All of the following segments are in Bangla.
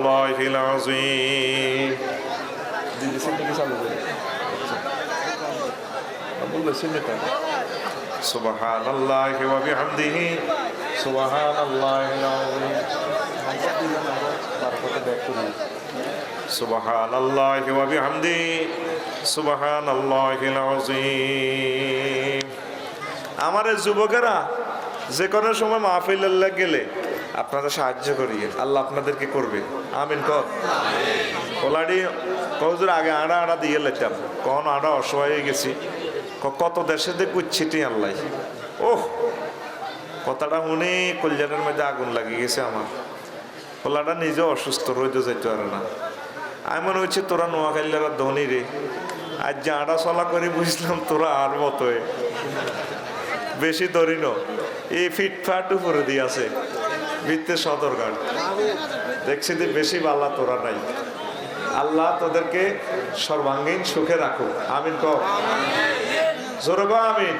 الله العظيم দিদি সিমটা চালু করে বললো সিমটা سبحان الله وبحمده سبحان الله العظيم তারপরে ব্যাক করি سبحان الله وبحمده سبحان الله العظيم আমার এই যুবকেরা যে কোনো সময় মাহফিল আল্লাহ গেলে আপনারা সাহায্য করি আল্লাহ আপনাদেরকে করবে। আমিন, কর। ওলাডি আগে আড়া আড়া দিয়ে লেতাম। কখন আড়া অসহায় হয়ে গেছি। কত দেশে দিয়ে কুচ্ছিটি আল্লাহ। ওহ! কথাটা শুনে কল্যাণের মধ্যে আগুন লাগিয়ে গেছে আমার। পোলাটা নিজে অসুস্থ রইতে যাইতে পারে না। আমি মনে হচ্ছে তোরা নোয়াখালীরা ধনী রে। আজ যে আড়া চলা করে বুঝলাম তোরা আর মতোয় বেশি ধরি ন এই ফিটফাট উপরে দিয়ে আছে। বৃত্তের সদরঘাট। দেখছি যে বেশি বাল্লা তোরা নাই। আল্লাহ তোদেরকে সর্বাঙ্গীন সুখে রাখো আমিন আমিন।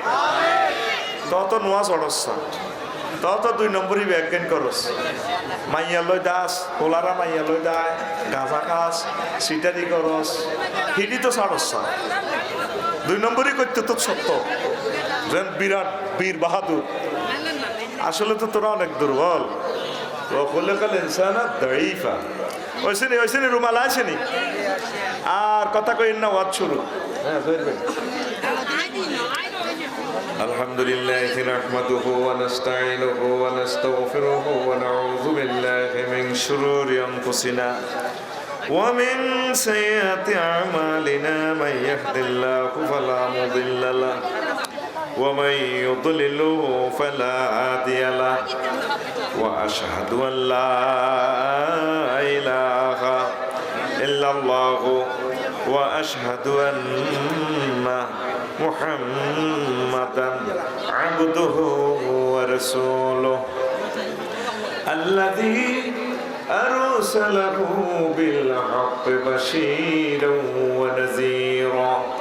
তত নোয়া চড়সা তত দুই নম্বরই ব্যাজ্ঞান করস। মাইয়া লই দাস, কোলারা মাইয়া লই দায়, গাঁজা কাজ সিটারি করস। হিডি তো ছাড়স দুই নম্বরই করতে তো সত্য। যেন বিরাট বীর বাহাদুর। আসলে তো তোরা অনেক দুর্বল। রকলে কাল ইনসানা দাইফা ওইসেনি ওইসেনি রুমাল আসেনি আর কথা কই না ওয়াজ শুরু হ্যাঁ ধরবে الحمد لله نحمده ونستعينه ونستغفره ونعوذ بالله من شرور أنفسنا ومن سيئات أعمالنا من يهد الله فلا مضل له ومن يضلله فلا هادي له. وأشهد أن لا إله إلا الله. وأشهد أن محمدا عبده ورسوله. الذي أرسله بالحق بشيرا ونذيرا.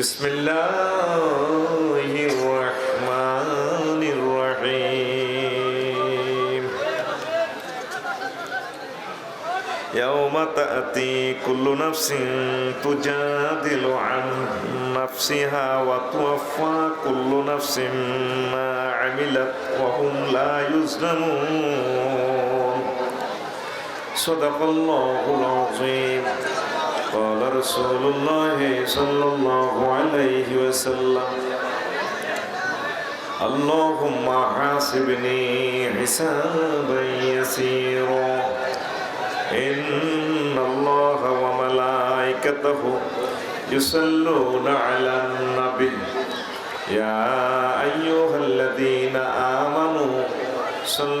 بسم الله الرحمن الرحيم يوم تأتي كل نفس تجادل عن نفسها وتوفى كل نفس ما عملت وهم لا يظلمون صدق الله العظيم قال رسول الله صلى الله عليه وسلم اللهم حاسبني حسابا يسيرا إن الله وملائكته يصلون على النبي. يا أيها الذين آمنوا عليه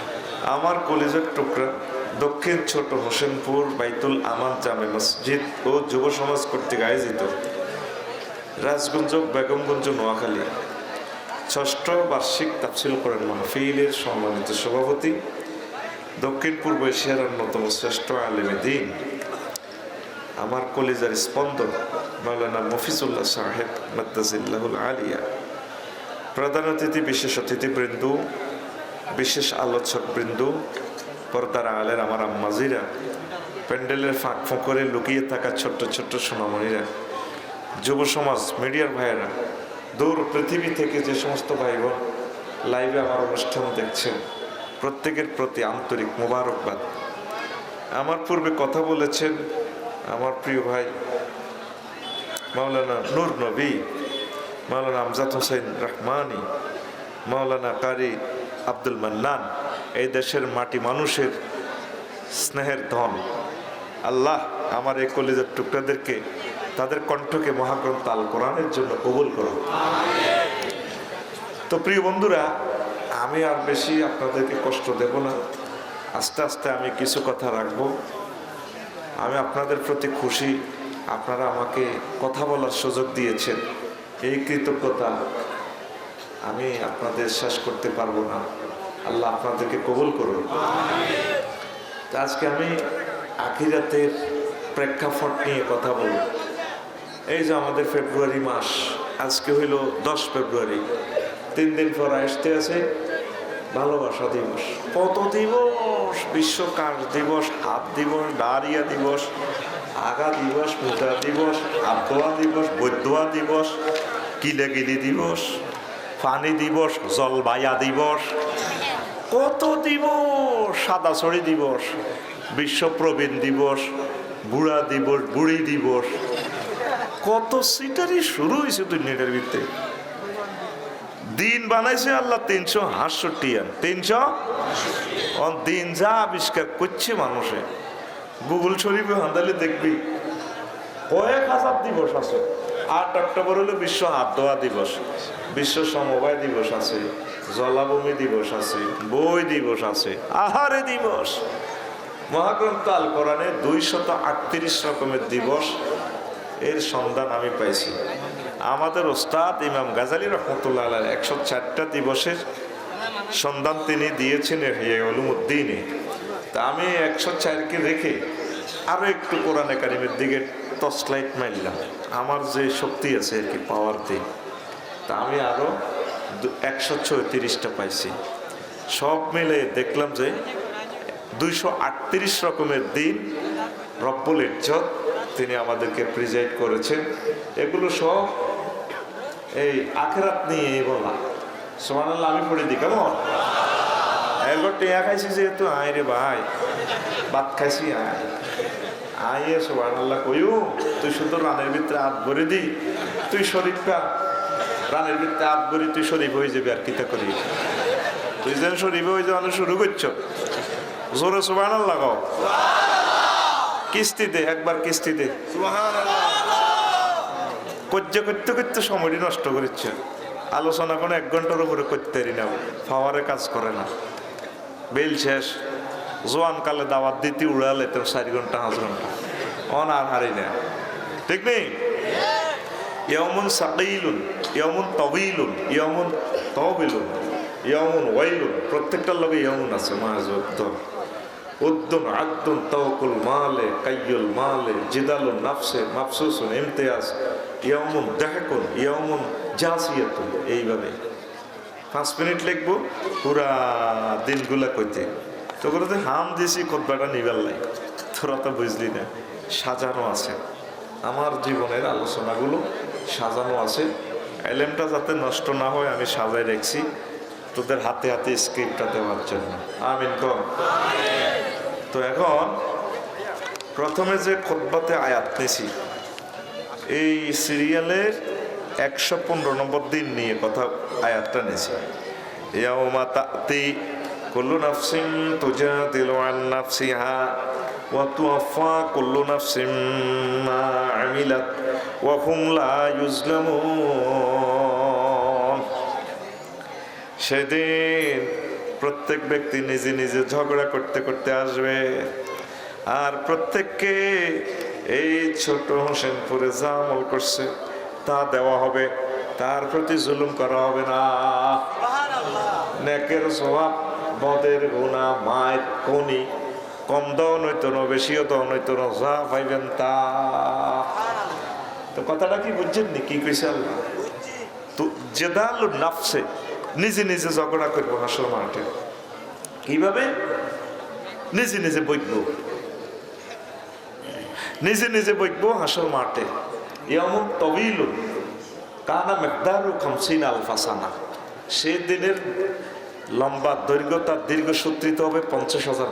আমার কলেজের টুকরা দক্ষিণ ছোট হোসেনপুর বাইতুল আমান জামে মসজিদ ও যুব সমাজ কর্তৃক আয়োজিত। রাজগঞ্জ, বেগমগঞ্জ, নোয়াখালী। ষষ্ঠ বার্ষিক তাফসিল করেন মাহফিলের সম্মানিত সভাপতি। দক্ষিণ পূর্ব এশিয়ার অন্যতম শ্রেষ্ঠ আলেমে দিন। আমার কলিজার স্পন্দন মাওলানা মফিজুল্লাহ সাহেব মাদ্দাজিল্লাহুল আলিয়া। প্রধান অতিথি, বিশেষ অতিথিবৃন্দ বিশেষ আলোচকবৃন্দ পর্দার আলের আমার আম্মাজিরা, প্যান্ডেলের ফাঁক ফোঁকরে লুকিয়ে থাকা ছোট্ট ছোট্ট সোনামণিরা, যুব সমাজ, মিডিয়ার ভাইয়েরা, দূর পৃথিবী থেকে যে সমস্ত ভাই বোন লাইভে আমার অনুষ্ঠান দেখছেন, প্রত্যেকের প্রতি আন্তরিক মোবারকবাদ। আমার পূর্বে কথা বলেছেন আমার প্রিয় ভাই মাওলানা নূর নবী, মাওলানা আমজাদ হোসেন রহমানি, মাওলানা কারি আব্দুল মান্নান, এই দেশের মাটি মানুষের স্নেহের ধন। আল্লাহ আমার এই কলেজের টুকরাদেরকে তাদের কণ্ঠকে মহাগ্রন্থ আল কোরআনের জন্য কবুল করো তো প্রিয় বন্ধুরা, আমি আর বেশি আপনাদেরকে কষ্ট দেব না। আস্তে আস্তে আমি কিছু কথা রাখব। আমি আপনাদের প্রতি খুশি। আপনারা আমাকে কথা বলার সুযোগ দিয়েছেন। এই কৃতজ্ঞতা আমি আপনাদের শেষ করতে পারব না। আল্লাহ আপনাদেরকে কবুল করুন আজকে আমি আখিরাতের প্রেক্ষাপট নিয়ে কথা বলব। এই যে আমাদের ফেব্রুয়ারি মাস, আজকে হইল দশ ফেব্রুয়ারি। তিন দিন পর আসতে আছে ভালোবাসা দিবস। কত দিবস? বিশ্ব কাশ দিবস, হাত দিবস ডারিয়া দিবস, আগা দিবস মোটা দিবস, আবদোয়া দিবস বৈধোয়া দিবস কিলেগিলি দিবস। পানি দিবস, জলবায়া দিবস। কত দিবস? সাদা ছড়ি দিবস বিশ্ব প্রবীণ দিবস, বুড়া দিবস, বুড়ি দিবস। কত সিটারি শুরু হয়েছে দুনিয়াটার ভিতরে। দিন বানাইছে আল্লাহ তিনশো হাঁষট্টি আন। তিনশো? দিন যা আবিষ্কার করছে মানুষে। গুগল শরীফে হান্দালে দেখবি। কয়েক হাজার দিবস আছে। আট অক্টোবর হলো বিশ্ব হাত ধোয়া দিবস। বিশ্ব সমবায় দিবস আছে, জলাভূমি দিবস আছে, বই দিবস আছে, আহারে দিবস। মহাগ্রন্থ আল কোরআনে দুইশত আটত্রিশ রকমের দিবস। এর সন্ধান আমি পাইছি। আমাদের ওস্তাদ ইমাম গাজালি রহমতুল্লাহ একশো চারটা দিবসের সন্ধান তিনি দিয়েছেন হিয়াউলুমুদ্দিনে। তা আমি একশো চারকে রেখে আরও একটু কোরআন একাডেমির দিকে টর্চ লাইট মারলাম আমার যে শক্তি আছে আর কি পাওয়ার দিক তা আমি আরও একশো চৌত্রিশটা পাইছি। সব মিলে দেখলাম যে দুইশো আটত্রিশ রকমের দিন রব্বুল ইজ্জত তিনি আমাদেরকে প্রিজাইড করেছেন। এগুলো সব এই আখেরাত নিয়ে বলা। সোমানাল্লাহ আমি পড়ে দিই, কেমন? এরপর টেয়া খাইছি যেহেতু আয় রে ভাই, ভাত খাইছি, আয়। আয়ে সোহান আল্লাহ কইও তুই শুধু রানের ভিতরে হাত ভরে দি, তুই শরীফটা রানের ভিতরে হাত ভরি তুই শরীফ হয়ে যাবি আর কিতা করি। তুই যেন শরীফ হয়ে যাওয়ানো শুরু করছ। জোরে সোহান আল্লাহ কও কিস্তিতে একবার কিস্তিতে করতে করতে করতে সময়টি নষ্ট করেছে আলোচনা কোনো এক ঘণ্টার উপরে করতে পারি না পাওয়ারে কাজ করে না। বেল শেষ। জোয়ান কালে দাওয়াত দিতে, উড়ালে তো চারি ঘণ্টা, পাঁচ ঘণ্টা। অন আর হারি না। ঠিক নেই? ইয়মুন সাকিলুন ইয়মুন তবিলুন ইয়মুন তবিলুন ইয়মুন ওয়াইলুন। প্রত্যেকটার লগে ইয়মুন আছে মাঝ উদ্দুন আদুন তওকুল মালে, কাইয়ুল মালে, জিদালুন নাফসে, মাফসুসুন ইমতিয়াজ ইয়মুন দেহকুন ইয়মুন জাসিয়াতুন। এইভাবে। পাঁচ মিনিট লিখব, পুরা দিনগুলা কইতে। তোগুলো তো হাম দিছি খোদবাটা নিবার লাই। তোরা তো বুঝলি না, সাজানো আছে। আমার জীবনের আলোচনাগুলো সাজানো আছে। এলেমটা যাতে নষ্ট না হয়, আমি সাজাই রেখছি তোদের হাতে হাতে স্ক্রিপ্টটা দেওয়ার জন্য। আমিন কম তো এখন, প্রথমে যে খোদবাতে আয়াত নিছি, এই সিরিয়ালের একশো পনেরো নম্বর দিন নিয়ে কথা, আয়াতটা নিয়েছি। ইয়াউমা তাতি কুল্লু নাফসিন তুজাদিলু আন নাফসিহা ওয়া তুওয়াফা কুল্লু নাফসিন মা আমিলাত ওয়া হুম লা ইউজলামুন। সেদিন প্রত্যেক ব্যক্তি নিজে নিজে ঝগড়া করতে করতে আসবে। আর প্রত্যেককে এই ছোট হোসেনপুরে যা আমল করছে। তা দেওয়া হবে তার প্রতি জুলুম করা হবে না। নেকের স্বভাব বদের গুণা মায়ের কনি কম দাও নয়তো ন বেশিও দাও নয়তো ন যা পাইবেন তা। তো কথাটা কি বুঝছেন নি? কি কইছে আল্লাহ? তো জেদাল নাফসে নিজে নিজে ঝগড়া করব হাসল মাঠে কীভাবে? নিজে নিজে বইকবো। নিজে নিজে বইকবো হাসল মাঠে এমন তবিল কানা মেকদারু খামসিন আলফাসানা সেই দিনের লম্বা দৈর্ঘ্য তার দীর্ঘ সূত্রিত হবে পঞ্চাশ হাজার